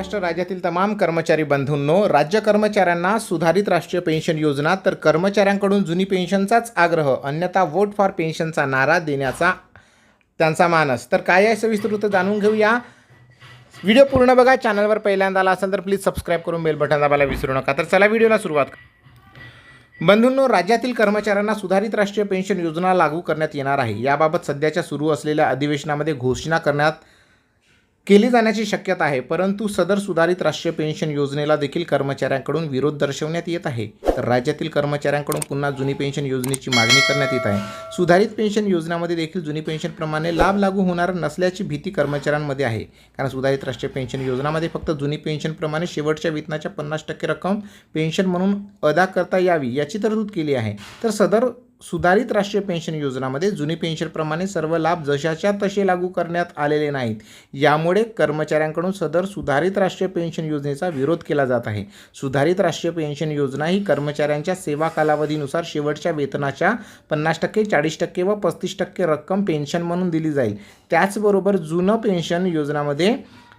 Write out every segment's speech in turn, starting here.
महाराष्ट्र राज्यातील तमाम कर्मचारी बंधूंनो राज्य कर्मचाऱ्यांना सुधारित राष्ट्रीय पेन्शन योजना तर कर्मचाऱ्यांकडून जुनी पेन्शनचाच आग्रह अन्यथा वोट फॉर पेन्शनचा नारा देण्याचा त्यांचा मानस. तर काय आहे सविस्तृत जाणून घेऊया. व्हिडिओ पूर्ण बघा चॅनलवर पहिल्यांदा आला असेल तर प्लीज सबस्क्राईब करून बेल बटन दाबायला विसरू नका. तर चला व्हिडिओला सुरुवात बंधूंनो राज्यातील कर्मचाऱ्यांना सुधारित राष्ट्रीय पेन्शन योजना लागू करण्यात येणार आहे. याबाबत सध्याच्या सुरू असलेल्या अधिवेशनामध्ये घोषणा करण्यात केली जाण्याची शक्यता आहे परंतु सदर सुधारित राष्ट्रीय पेन्शन योजनेला देखील कर्मचाऱ्यांकडून विरोध दर्शवण्यात येत आहे. तर राज्यातील कर्मचाऱ्यांकडून पुन्हा जुनी पेन्शन योजनेची मागणी करण्यात येत आहे. सुधारित पेन्शन योजनामध्ये देखील जुनी पेन्शनप्रमाणे लाभ लागू होणार नसल्याची भीती कर्मचाऱ्यांमध्ये आहे. कारण सुधारित राष्ट्रीय पेन्शन योजनामध्ये फक्त जुनी पेन्शनप्रमाणे शेवटच्या वेतनाच्या पन्नास टक्के रक्कम पेन्शन म्हणून अदा करता यावी याची तरतूद केली आहे. तर सदर सुधारित राष्ट्रीय पेन्शन योजनामध्ये जुनी पेन्शनप्रमाणे सर्व लाभ जशाच्या तसे लागू करण्यात आलेले नाहीत. यामुळे कर्मचाऱ्यांकडून सदर सुधारित राष्ट्रीय पेन्शन योजनेचा विरोध केला जात आहे. सुधारित राष्ट्रीय पेन्शन योजना ही कर्मचाऱ्यांच्या सेवा कालावधीनुसार शेवटच्या वेतनाच्या पन्नास टक्के चाळीस टक्के व पस्तीस टक्के रक्कम पेन्शन म्हणून दिली जाईल. त्याचबरोबर जुनं पेन्शन योजनामध्ये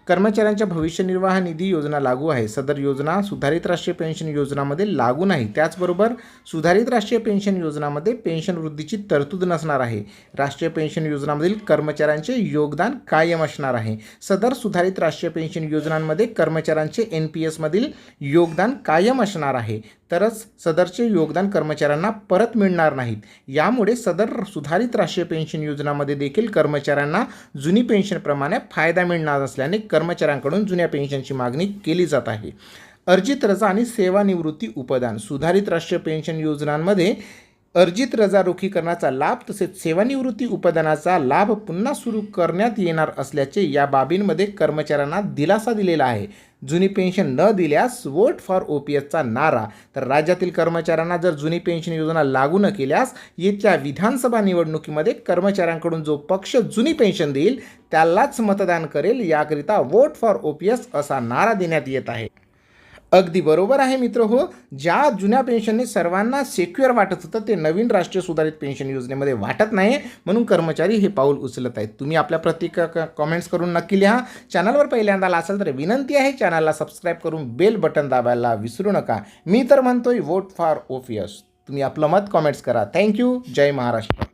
कर्मचाऱ्यांच्या भविष्य निर्वाह निधी योजना लागू आहे. सदर योजना सुधारित राष्ट्रीय पेन्शन योजनामध्ये लागू नाही. त्याचबरोबर सुधारित राष्ट्रीय पेन्शन योजनामध्ये पेन्शन वृद्धीची तरतूद नसणार आहे. राष्ट्रीय पेन्शन योजनामधील कर्मचाऱ्यांचे योगदान कायम असणार आहे. सदर सुधारित राष्ट्रीय पेन्शन योजनांमध्ये कर्मचाऱ्यांचे एन पी एसमधील योगदान कायम असणार आहे. तरच सदरचे योगदान कर्मचाऱ्यांना परत मिळणार नाहीत. यामुळे सदर सुधारित राष्ट्रीय पेन्शन योजनामध्ये देखील कर्मचाऱ्यांना जुनी पेन्शनप्रमाणे फायदा मिळणार असल्याने कर्मचाऱ्यांकडून जुन्या पेन्शनची मागणी केली जात आहे. अर्जित रजा आणि सेवानिवृत्ती उपदान. सुधारित राष्ट्रीय पेन्शन योजनांमध्ये अर्जित रजा रोखीकरणाचा लाभ तसेच सेवानिवृत्ती उपदानाचा लाभ पुन्हा सुरू करण्यात येणार असल्याचे या बाबींमध्ये कर्मचाऱ्यांना दिलासा दिलेला आहे. जुनी पेन्शन न दिल्यास वोट फॉर ओ पी एसचा नारा. तर राज्यातील कर्मचाऱ्यांना जर जुनी पेन्शन योजना लागू न केल्यास येत्या विधानसभा निवडणुकीमध्ये कर्मचाऱ्यांकडून जो पक्ष जुनी पेन्शन देईल त्यालाच मतदान करेल. याकरिता vote for O P S असा नारा देण्यात येत आहे. अगदी बरोबर आहे मित्र हो. ज्या जुन्या पेन्शनने सर्वांना सेक्युअर वाटत होतं ते नवीन राष्ट्रीय सुधारित पेन्शन योजनेमध्ये वाटत नाही. म्हणून कर्मचारी हे पाऊल उचलत आहेत. तुम्ही आपल्या प्रतिका कॉमेंट्स करून नक्की लिहा. चॅनलवर पहिल्यांदा आला असेल तर विनंती आहे चॅनलला सबस्क्राईब करून बेल बटन दाबायला विसरू नका. मी तर म्हणतोय वोट फॉर ओफियस तुम्ही आपलं मत कॉमेंट्स करा. थँक्यू जय महाराष्ट्र.